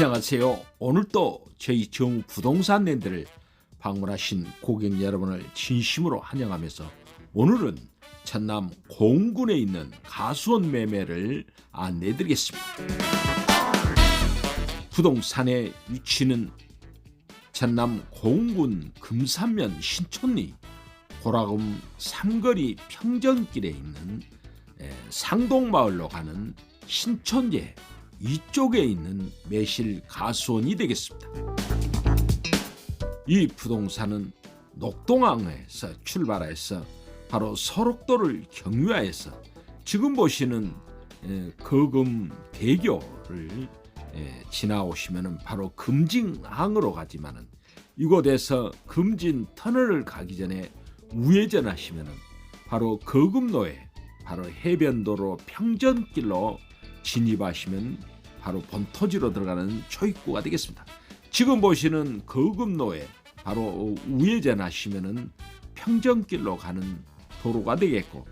안녕하세요. 오늘도 저희 정 부동산 랜드를 방문하신 고객 여러분을 진심으로 환영하면서 오늘은 전남 공군에 있는 가수원 매매를 안내드리겠습니다. 부동산의 위치는 전남 공군 금산면 신촌리 고라금 삼거리 평전길에 있는 에, 상동마을로 가는 신촌제 이쪽에 있는 매실 가수원이 되겠습니다. 이 부동산은 녹동항에서 출발해서 바로 서록도를 경유하여서 지금 보시는 에, 거금 대교를 에, 지나오시면 바로 금징항으로 가지만은 이곳에서 금진 터널을 가기 전에 우회전하시면은 바로 거금로에 바로 해변도로 평전길로 진입하시면 바로 본토지로 들어가는 초입구가 되겠습니다. 지금 보시는 거금로에 바로 우회전 하시면은 평전길로 가는 도로가 되겠고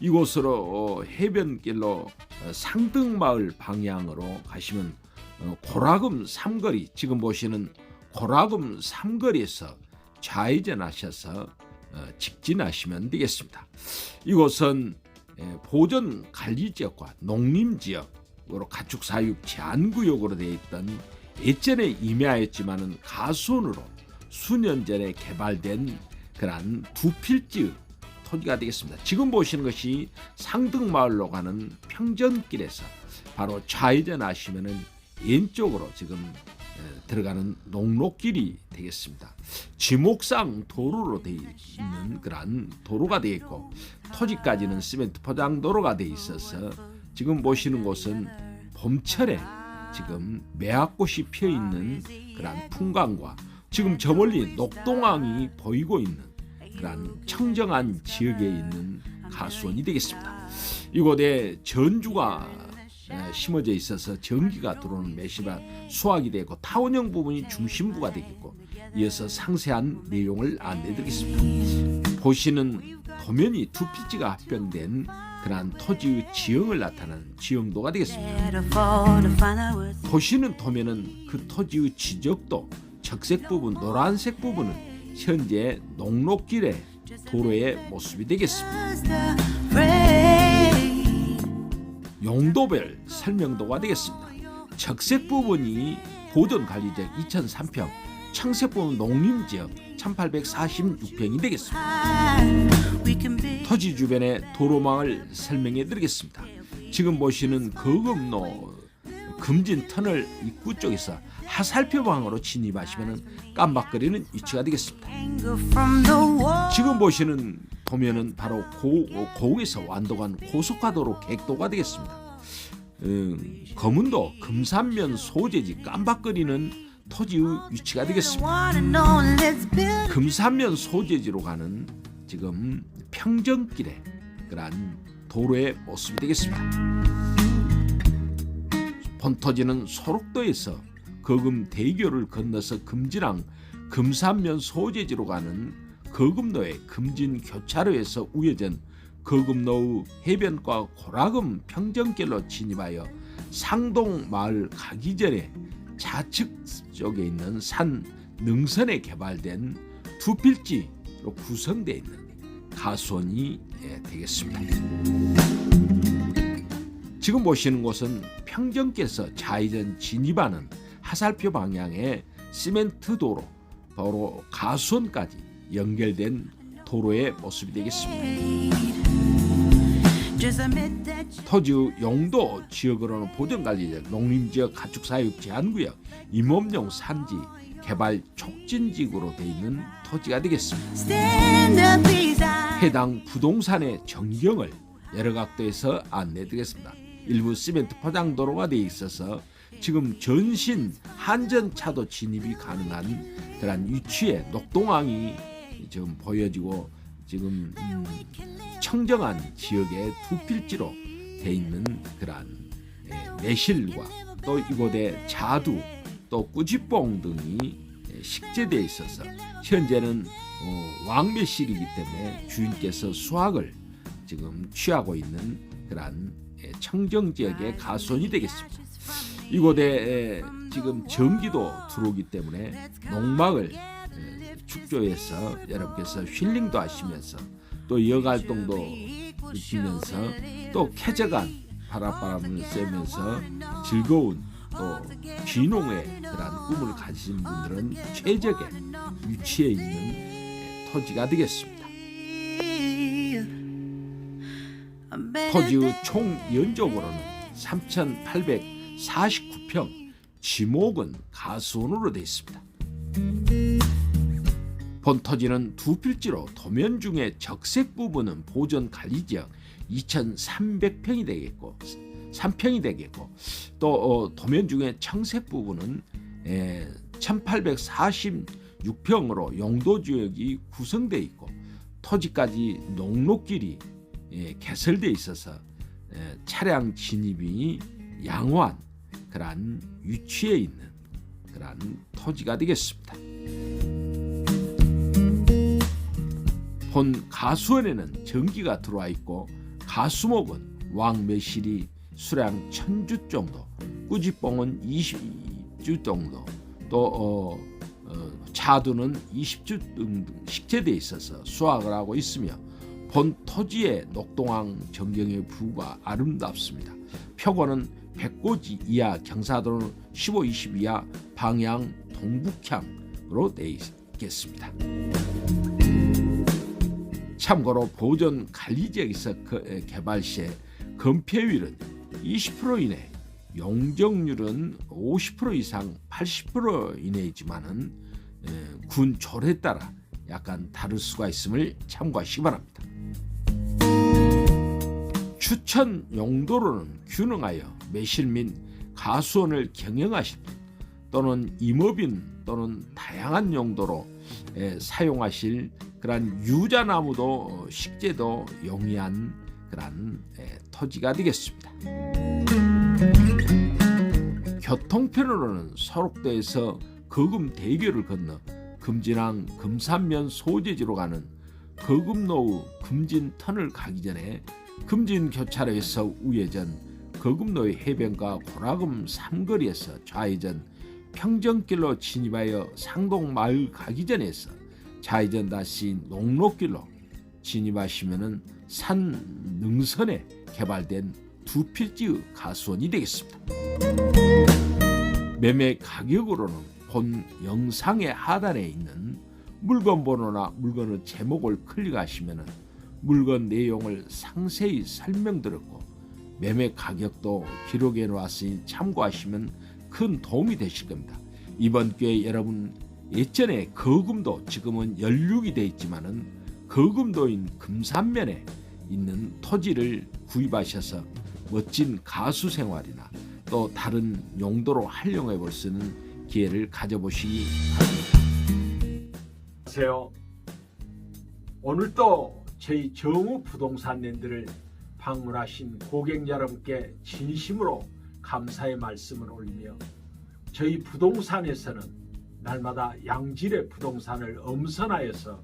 이곳으로 어, 해변길로 어, 상등마을 방향으로 가시면 어, 고라금 삼거리 지금 보시는 고라금 삼거리에서 좌회전하셔서 직진하시면 되겠습니다. 이곳은 보전 관리 지역과 농림 지역 으로 가축 사육 제한 구역으로 되어 있던 예전에 임야였지만은 가수원으로 수년 전에 개발된 그러한 두 필지 토지가 되겠습니다. 지금 보시는 것이 상등마을로 가는 평전길에서 바로 좌회전 하시면은 왼쪽으로 지금 들어가는 농로길이 되겠습니다. 지목상 도로로 되어 있는 그러한 도로가 되겠고 토지까지는 시멘트 포장 도로가 되어 있어서 지금 보시는 곳은 봄철에 지금 매화꽃이 피어 있는 그러한 풍광과 지금 저 멀리 녹동항이 보이고 있는 그러한 청정한 지역에 있는 가수원이 되겠습니다. 이곳에 전주가 심어져 있어서 전기가 들어오는 매시바 수확이 되고 타원형 부분이 중심부가 되겠고 이어서 상세한 내용을 안내드리겠습니다. 보시는 도면이 두 필지가 합병된 그러한 토지의 지형을 나타내는 지형도가 되겠습니다. 보시는 도면은 그 토지의 지적도 적색 부분, 노란색 부분은 현재 농로길의 도로의 모습이 되겠습니다. 용도별 설명도가 되겠습니다. 적색 부분이 보존관리지역 2003평, 부분 농림지역 1846평이 되겠습니다. 토지 주변의 도로망을 설명해 드리겠습니다. 지금 보시는 거금로 금진 터널 입구 쪽에서 하살표 방으로 진입하시면 깜박거리는 위치가 되겠습니다. 지금 보시는 보면은 바로 고, 고에서 완도간 고속화도로 객도가 되겠습니다. 음, 검은도 금산면 소재지 깜박거리는 토지의 위치가 되겠습니다. 금산면 소재지로 가는 지금 평정길에 그러한 도로의 모습이 되겠습니다. 본토지는 소록도에서 거금 대교를 건너서 금진항 금산면 소재지로 가는 거금로의 금진 교차로에서 우회전 거금로의 해변과 고라금 평정길로 진입하여 상동 마을 가기 전에 좌측 쪽에 있는 산 능선에 개발된 두 필지로 구성되어 있는 가수원이 되겠습니다. 지금 보시는 곳은 평정께서 좌회전 진입하는 하살표 방향의 시멘트 도로, 바로 가수원까지 연결된 도로의 모습이 되겠습니다. 토지 용도 지역으로는 보전관리지역, 농림지역, 가축사육 제한구역, 임업용 산지, 개발 촉진지구로 되어 있는 토지가 되겠습니다. 해당 부동산의 전경을 여러 각도에서 안내드리겠습니다. 일부 시멘트 포장 도로가 되어 있어서 지금 전신 한전차도 진입이 가능한 그러한 위치에 녹동항이 지금 보여지고 지금 음, 청정한 지역의 두 필지로 돼 있는 그러한 예, 매실과 또 이곳에 자두 또 꾸지뽕 등이 예, 식재되어 있어서 현재는 어, 왕매실이기 때문에 주인께서 수확을 지금 취하고 있는 그러한 예, 청정 지역의 가수원이 되겠습니다. 이곳에 지금 전기도 들어오기 때문에 농막을 에, 축조해서 여러분께서 힐링도 하시면서 또 여갈동도 느끼면서 또 쾌적한 바닷바람을 쐬면서 즐거운 또 귀농의 그러한 꿈을 가지신 분들은 최적의 위치에 있는 에, 토지가 되겠습니다. 토지의 총 연적으로는 3,849평, 지목은 가수원으로 되어 있습니다. 본 토지는 두 필지로 도면 중에 적색 부분은 보존 관리 지역 2,300평이 되겠고 3평이 되겠고 또 어, 도면 중에 청색 부분은 1,846평으로 용도 지역이 구성되어 있고 토지까지 농로길이 예, 개설돼 있어서 예, 차량 진입이 양호한 그러한 위치에 있는 그러한 토지가 되겠습니다. 본 가수원에는 전기가 들어와 있고 가수목은 왕매실이 수량 천주 정도, 꾸지뽕은 20주 정도, 또 어, 어, 차두는 20주 등등 식재되어 있어서 수확을 하고 있으며 본 토지의 녹동항 전경의 뷰가 아름답습니다. 표고는 100고지 이하, 경사도는 15, 20 이하, 방향 동북향으로 되어 있겠습니다. 참고로 보존 관리 지역에서 그- 개발 시에 건폐율은 20% 이내, 용적률은 50% 이상 80% 이내이지만은 에, 군 조례에 따라 약간 다를 수가 있음을 참고하시기 바랍니다. 추천 용도로는 균형하여 매실 및 가수원을 경영하실 분 또는 임업인 또는 다양한 용도로 에, 사용하실 그러한 유자나무도 어, 식재도 용이한 그러한 에, 토지가 되겠습니다. 교통편으로는 서록도에서 거금 대교를 건너 금진항 금산면 소재지로 가는 거금로우 금진터널 가기 전에 금진 교차로에서 우회전 거금로의 해변가 고라금 삼거리에서 좌회전 평정길로 진입하여 상동마을 가기 전에서 좌회전 다시 농로길로 진입하시면은 산 능선에 개발된 두 필지의 가수원이 되겠습니다. 매매 가격으로는 본 영상의 하단에 있는 물건 번호나 물건의 제목을 클릭하시면은 물건 내용을 상세히 설명드렸고 매매 가격도 기록해 놓았으니 참고하시면 큰 도움이 되실 겁니다. 이번 기회에 여러분 예전에 거금도 지금은 연륙이 돼 있지만은 거금도인 금산면에 있는 토지를 구입하셔서 멋진 가수 생활이나 또 다른 용도로 활용해 볼 수 있는 기회를 가져보시기 바랍니다. 안녕하세요. 오늘도 저희 정우 부동산 랜드를 방문하신 고객 여러분께 진심으로 감사의 말씀을 올리며 저희 부동산에서는 날마다 양질의 부동산을 엄선하여서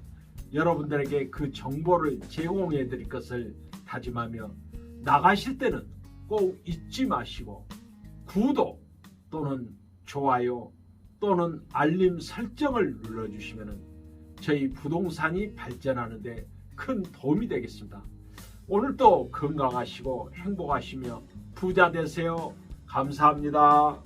여러분들에게 그 정보를 제공해 드릴 것을 다짐하며 나가실 때는 꼭 잊지 마시고 구독 또는 좋아요 또는 알림 설정을 눌러주시면 저희 부동산이 발전하는데 큰 도움이 되겠습니다. 오늘도 건강하시고 행복하시며 부자 되세요. 감사합니다.